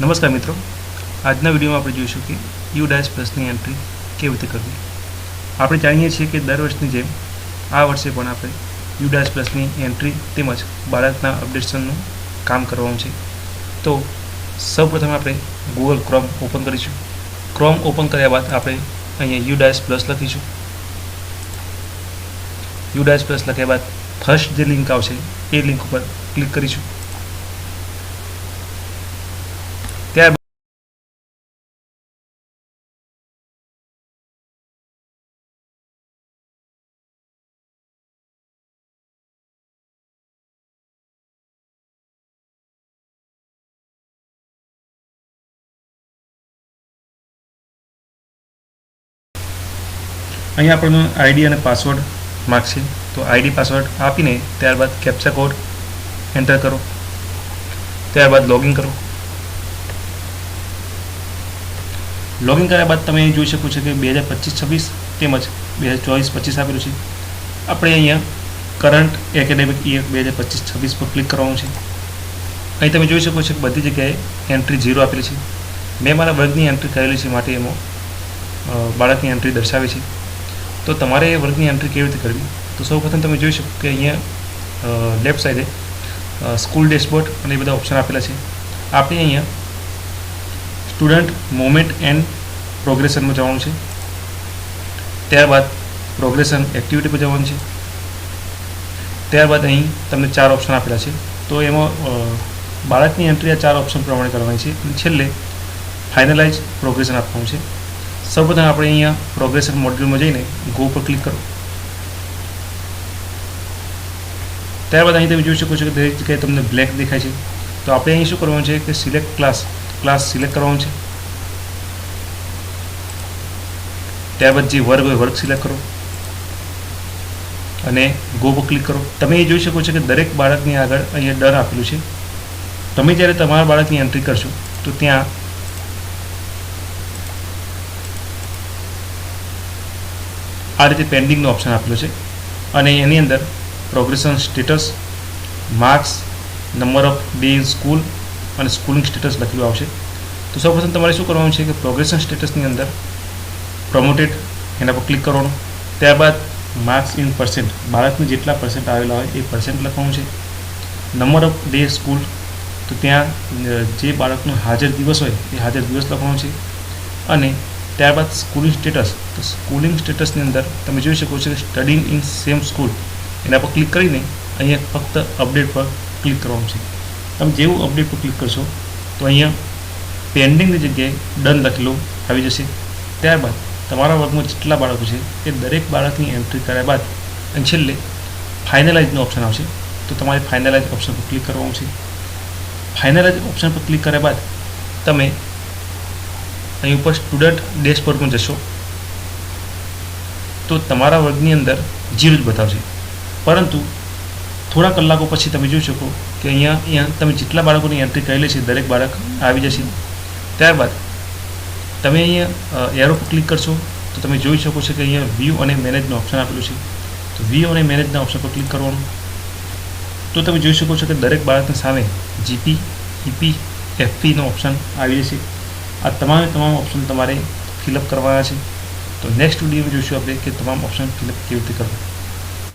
નમસ્કાર મિત્રો. આજના વિડીયોમાં આપણે જોઈશું કે યુ ડાયસ પ્લસની એન્ટ્રી કેવી રીતે કરવી. આપણે જાણીએ છીએ કે દર વર્ષની જેમ આ વર્ષે પણ આપણે યુ ડાયસ પ્લસની એન્ટ્રી તેમજ બાળકના અપડેશનનું કામ કરવાનું છે. તો સૌપ્રથમ આપણે ગૂગલ ક્રોમ ઓપન કરીશું. ક્રોમ ઓપન કર્યા બાદ આપણે અહીંયા યુ ડાયસ પ્લસ લખીશું. યુ ડાયસ પ્લસ લખ્યા બાદ ફર્સ્ટ જે લિંક આવશે એ લિંક ઉપર ક્લિક કરીશું. અહીંયા આપણને આઈડી અને પાસવર્ડ માગશે. તો આઈડી પાસવર્ડ આપીને ત્યારબાદ કેપ્ચા કોડ એન્ટર કરો. ત્યારબાદ લોગિન કરો. લોગિન કર્યા બાદ તમે જોઈ શકો છો કે બે હજાર પચીસ છવ્વીસ તેમજ બે હજાર ચોવીસ પચીસ આપેલું છે. આપણે અહીંયા કરંટ એકેડેમિક ઇયર બે હજાર પચીસ છવ્વીસ પર ક્લિક કરવાનું છે. અહીં તમે જોઈ શકો છો કે બધી જગ્યાએ એન્ટ્રી ઝીરો આપેલી છે. મેં મારા વર્ગની એન્ટ્રી કરેલી છે માટે એમાં બાળકની એન્ટ્રી દર્શાવી છે. તો તમારે એ વર્ગની એન્ટ્રી કેવી રીતે કરવી? તો સૌપ્રથમ તમે જોઈ શકો કે અહીંયા લેફ્ટ સાઈડે સ્કૂલ ડેશબોર્ડ અને એ બધા ઓપ્શન આપેલા છે. આપણે અહીંયા સ્ટુડન્ટ મોમેન્ટ એન્ડ પ્રોગ્રેશનમાં જવાનું છે. ત્યારબાદ પ્રોગ્રેશન એક્ટિવિટી પર જવાનું છે. ત્યારબાદ અહીં તમને ચાર ઓપ્શન આપેલા છે. તો એમાં બાળકની એન્ટ્રી આ ચાર ઓપ્શન પ્રમાણે કરવાની છે. અને છેલ્લે ફાઇનલાઇઝ પ્રોગ્રેશન આપવાનું છે. સૌપ્રથમ આપણે અહીંયા પ્રોગ્રેસર મોડ્યુલમાં જઈને ગો પર ક્લિક કરો. ત્યારબાદ અહીં તમે જોઈ શકો છો કે દરેક જગ્યાએ તમને બ્લેક દેખાય છે. તો આપણે અહીં શું કરવાનું છે કે સિલેક્ટ ક્લાસ ક્લાસ સિલેક્ટ કરવાનું છે. ત્યારબાદ જે વર્ગ હોય વર્ગ સિલેક્ટ કરો. અને ગો પર ક્લિક કરો. તમે એ જોઈ શકો છો કે દરેક બાળકની આગળ અહીંયા ડર આપેલું છે. તમે જ્યારે તમારા બાળકની એન્ટ્રી કરશો, તો ત્યાં આ રીતે પેન્ડિંગનો ઓપ્શન આપેલો છે. અને એની અંદર progression status marks number of day in school અને સ્કૂલિંગ સ્ટેટસ લખેલું આવશે. તો સૌપ્રથમ તમારે શું કરવાનું છે કે પ્રોગ્રેશન સ્ટેટસની અંદર પ્રમોટેડ એના પર ક્લિક કરવાનું. ત્યારબાદ માર્ક્સ ઇન પર્સન્ટ બાળકને જેટલા પર્સન્ટ આવેલા હોય એ પર્સન્ટ લખવાનું છે. નંબર ઓફ ડે સ્કૂલ તો ત્યાં જે બાળકનો હાજર દિવસ હોય એ હાજર દિવસ લખવાનો છે. અને ત્યારબાદ સ્કૂલિંગ સ્ટેટસ તો સ્કૂલિંગ સ્ટેટસની અંદર તમે જોઈ શકો છો કે સ્ટડીંગ ઇન સેમ સ્કૂલ એના પર ક્લિક કરીને અહીંયા ફક્ત અપડેટ પર ક્લિક કરવાનું છે. તમે જેવું અપડેટ પર ક્લિક કરશો, તો અહીંયા પેન્ડિંગની જગ્યાએ ડન લખેલું આવી જશે. ત્યારબાદ તમારા વર્ગમાં જેટલા બાળકો છે એ દરેક બાળકની એન્ટ્રી કર્યા બાદ અને છેલ્લે ફાઇનલાઇઝનો ઓપ્શન આવશે. તો તમારે ફાઇનલાઇઝ ઓપ્શન પર ક્લિક કરવાનું છે. ફાઇનલાઇઝ ઓપ્શન પર ક્લિક કર્યા બાદ તમે અહીં ઉપર સ્ટુડન્ટ ડેશબોર્ડમાં જશો. તો તમારા વર્ગની અંદર જીરો જ બતાવશે. પરંતુ થોડા કલાકો પછી તમે જોઈ શકો કે અહીંયા અહીંયા તમે જેટલા બાળકોની એન્ટ્રી કરેલી છે, દરેક બાળક આવી જશે. ત્યારબાદ તમે અહીંયા એરો ક્લિક કરશો, તો તમે જોઈ શકો છો કે અહીંયા વ્યૂ અને મેનેજનું ઓપ્શન આપેલું છે. તો વ્યૂ અને મેનેજના ઓપ્શન પર ક્લિક કરવાનું. તો તમે જોઈ શકો છો કે દરેક બાળકની સામે જીપી ઈપી એફપીનો ઓપ્શન આવી જશે. આ તમામે તમામ ઓપ્શન તમારે ફિલઅપ કરવાના છે. તો નેક્સ્ટ વિડીયોમાં જોઈશું આપણે કે તમામ ઓપ્શન ફિલઅપ કેવી રીતે કરવું